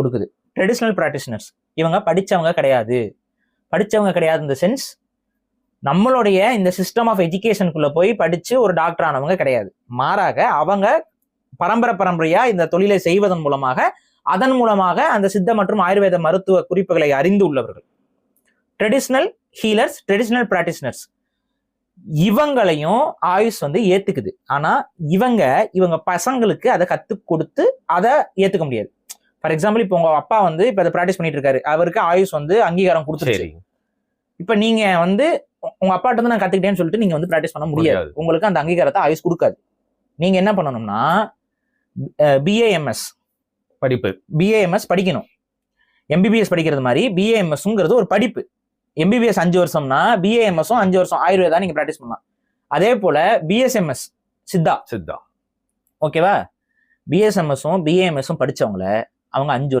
கொடுக்குது. Traditional practitioners இவங்க படிச்சவங்க கிடையாது. படிச்சவங்க கிடையாது இந்த சென்ஸ் நம்மளுடைய இந்த சிஸ்டம் ஆஃப் எஜுகேஷனுக்குள்ளே போய் படித்து ஒரு டாக்டர் ஆனவங்க கிடையாது. மாறாக அவங்க பரம்பரை பரம்பரையாக இந்த தொழிலை செய்வதன் மூலமாக அதன் மூலமாக அந்த சித்த மற்றும் ஆயுர்வேத மருத்துவ குறிப்புகளை அறிந்து உள்ளவர்கள். ட்ரெடிஷ்னல் ஹீலர்ஸ் ட்ரெடிஷ்னல் ப்ராக்டிஷனர்ஸ் இவங்களையும் ஆயுஷ் வந்து ஏத்துக்குது. ஆனா இவங்க இவங்க பசங்களுக்கு அதை கத்து கொடுத்து அதை ஏத்துக்க முடியாது. ஃபார் எக்ஸாம்பிள் இப்போ உங்க அப்பா வந்து இப்போ அதை ப்ராக்டிஸ் பண்ணிட்டு இருக்காரு அவருக்கு ஆயுஷ் வந்து அங்கீகாரம் கொடுத்துருச்சு. இப்போ நீங்க வந்து உ- உங்க அப்பாட்ட இருந்து நான் கத்துக்கிட்டேன்னு சொல்லிட்டு நீங்க வந்து ப்ராக்டிஸ் பண்ண முடியாது. முடியாது. உங்களுக்கு அந்த அங்கீகாரத்தை ஆயுஷ் கொடுக்காது. நீங்க என்ன பண்ணணும்னா பிஏஎம்எஸ் படிப்பு. பிஏஎம்எஸ் படிக்கணும். எம்பிபிஎஸ் படிக்கிறது மாதிரி பிஏஎம்எஸ்ங்கிறது ஒரு படிப்பு. எம்பிபிஎஸ் அஞ்சு வருஷம்னா பிஏஎம்எஸும் அஞ்சு வருஷம் ஆயுர்வேதா நீங்க ப்ராக்டிஸ் பண்ணலாம். அதே போல பிஎஸ்எம்எஸ் சித்தா. சித்தா. ஓகேவா பிஎஸ்எம்எஸும் பிஏஎம்எஸும் படிச்சவங்கள அவங்க அஞ்சு